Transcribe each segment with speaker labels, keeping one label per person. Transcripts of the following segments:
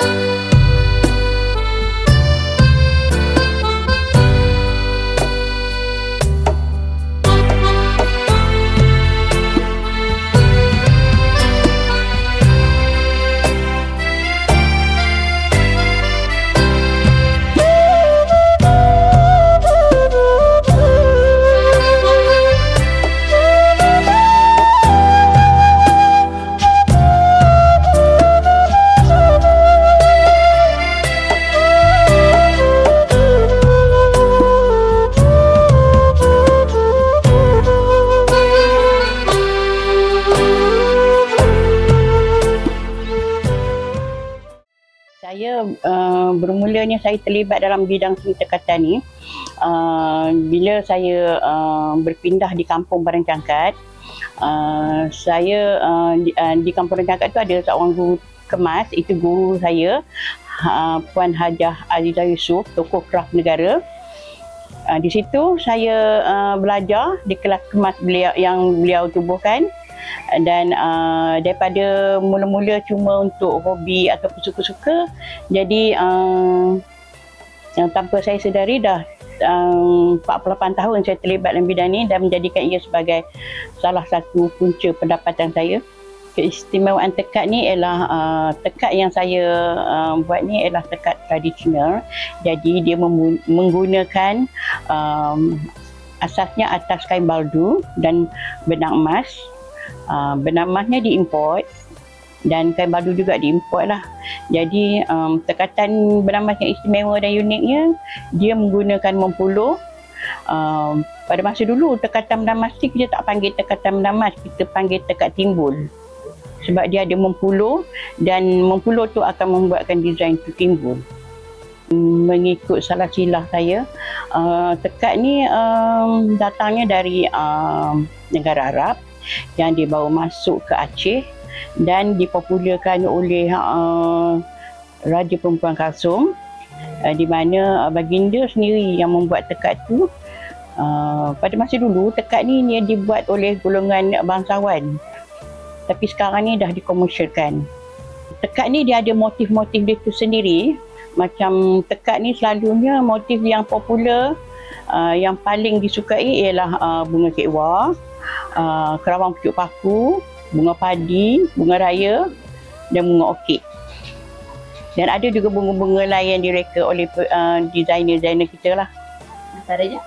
Speaker 1: Thank you. Saya uh, bermulanya saya terlibat dalam bidang seni tekatan ni uh, bila saya uh, berpindah di kampung Barang Cangkat. Uh, saya uh, di, uh, di kampung Barang Cangkat tu ada seorang guru kemas, itu guru saya uh, Puan Hajah Azizah Yusof, tokoh kraft negara. Uh, di situ saya uh, belajar di kelas kemas beliau yang beliau tubuhkan dan uh, daripada mula-mula cuma untuk hobi ataupun suka-suka jadi uh, tanpa saya sedari dah um, 48 tahun saya terlibat dalam bidang ini dan menjadikan ia sebagai salah satu punca pendapatan saya. Keistimewaan tekad ni ialah uh, tekad yang saya uh, buat ni ialah tekad tradisional. Jadi dia mem- menggunakan um, asasnya atas kain baldu dan benang emas uh, benang emasnya diimport dan kain baldu juga diimport lah. Jadi um, tekatan benang emas yang istimewa dan uniknya dia menggunakan mempuluh. Um, pada masa dulu tekatan benang emas ni kita tak panggil tekatan benang emas, kita panggil tekad timbul. Sebab dia ada mempuluh dan mempuluh tu akan membuatkan desain tu timbul. Mengikut salah silah saya, uh, tekad ni um, datangnya dari um, negara Arab yang dibawa masuk ke Aceh dan dipopularkan oleh uh, Raja Perempuan Kalsum uh, di mana uh, baginda sendiri yang membuat tekad tu uh, pada masa dulu tekad ni dia dibuat oleh golongan bangsawan. Tapi sekarang ni dah dikomersialkan. Tekad ni dia ada motif-motif dia tu sendiri. Macam tekad ni selalunya motif yang popular uh, yang paling disukai ialah uh, bunga kekwa uh, kerawang pucuk paku, bunga padi, bunga raya dan bunga orkid. Dan ada juga bunga-bunga lain yang direka oleh uh, designer-designer kita lah.
Speaker 2: Antaranya?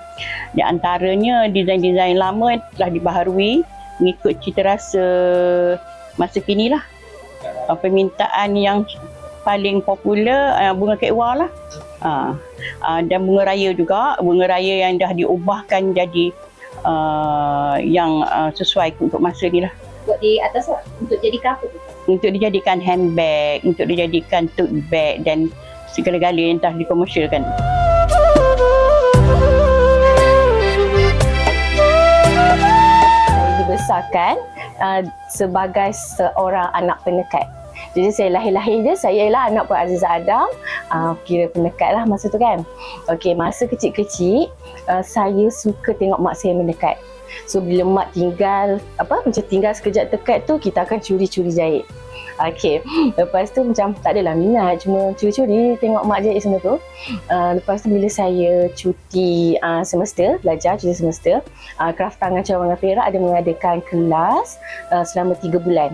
Speaker 1: Di antaranya desain-desain lama telah dibaharui mengikut cita rasa masa kini lah. Uh, permintaan yang paling popular uh, bunga kekwa lah. Uh, uh, dan bunga raya juga, bunga raya yang dah diubahkan jadi uh, yang uh, sesuai untuk masa ni lah.
Speaker 2: Buat di atas lah. Untuk jadi apa tu?
Speaker 1: Untuk dijadikan handbag, untuk dijadikan tote bag dan segala-gala yang telah dikomersialkan.
Speaker 3: saya dibesarkan uh, sebagai seorang anak penekat. Jadi saya lahir-lahir je, saya ialah anak Puan Azizah Adam, uh, kira penekat lah masa tu kan. Okey, masa kecil-kecil, uh, saya suka tengok mak saya mendekat. So bila mak tinggal, apa macam tinggal sekejap dekat tu, kita akan curi-curi jahit. Okey, lepas tu macam tak adalah minat, cuma curi-curi tengok mak jahit semua tu. Uh, lepas tu bila saya cuti uh, semester, belajar cuti semester, uh, Kraft Tangan Cawangan Perak ada mengadakan kelas uh, selama 3 bulan.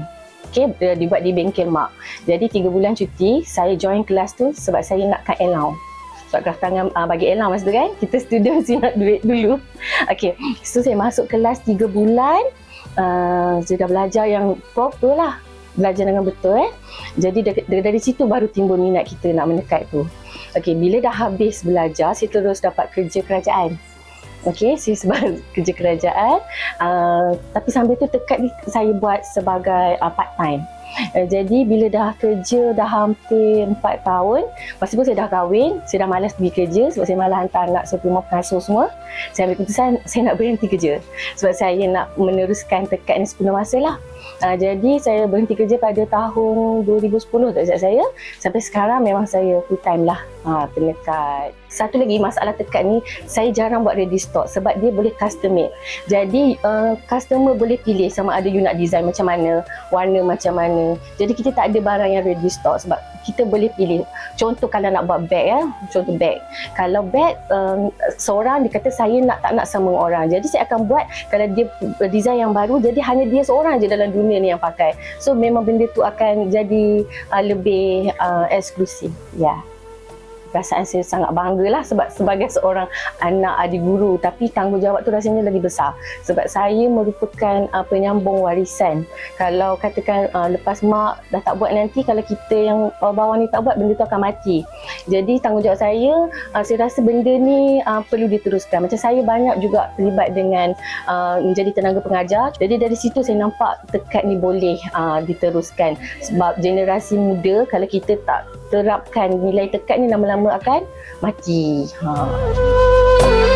Speaker 3: Okay, dibuat di bengkel mak. Jadi tiga bulan cuti, saya join kelas tu sebab saya nakkan allowance. Sebab kraft tangan uh, bagi allowance masa tu kan, kita student mesti nak duit dulu. Okay, so saya masuk kelas tiga bulan, uh, sudah belajar yang proper lah. Belajar dengan betul eh. Jadi dari, dari situ baru timbul minat kita nak mendekat tu. Okay, bila dah habis belajar, saya terus dapat kerja kerajaan. Okey, saya sebab kerja kerajaan. Uh, tapi sambil tu tekad ni saya buat sebagai uh, part time. Uh, jadi bila dah kerja dah hampir 4 tahun, masa tu saya dah kahwin, saya dah malas pergi kerja sebab saya malas hantar anak pergi pengasuh semua. Saya ambil keputusan saya nak berhenti kerja sebab saya nak meneruskan tekad ni sepenuh masa lah. Uh, jadi saya berhenti kerja pada tahun 2010 tak saya. Sampai sekarang memang saya full time lah uh, penekat. Satu lagi masalah tekad ni, saya jarang buat ready stock sebab dia boleh custom made. Jadi uh, customer boleh pilih sama ada you nak design macam mana, warna macam mana. Mana. Jadi kita tak ada barang yang ready stock sebab kita boleh pilih. Contoh kalau nak buat bag ya, contoh bag. Kalau bag um, seorang dia kata saya nak tak nak sama orang. Jadi saya akan buat kalau dia design yang baru jadi hanya dia seorang je dalam dunia ni yang pakai. So memang benda tu akan jadi uh, lebih uh, eksklusif. Ya. Yeah perasaan saya sangat bangga lah sebab sebagai seorang anak adik guru tapi tanggungjawab tu rasanya lagi besar. Sebab saya merupakan uh, penyambung warisan. Kalau katakan uh, lepas mak dah tak buat nanti kalau kita yang uh, bawah ni tak buat benda tu akan mati. Jadi tanggungjawab saya uh, saya rasa benda ni uh, perlu diteruskan. Macam saya banyak juga terlibat dengan uh, menjadi tenaga pengajar. Jadi dari situ saya nampak tekad ni boleh uh, diteruskan. Sebab generasi muda kalau kita tak terapkan nilai tekad ni lama-lama akan mati. Ha.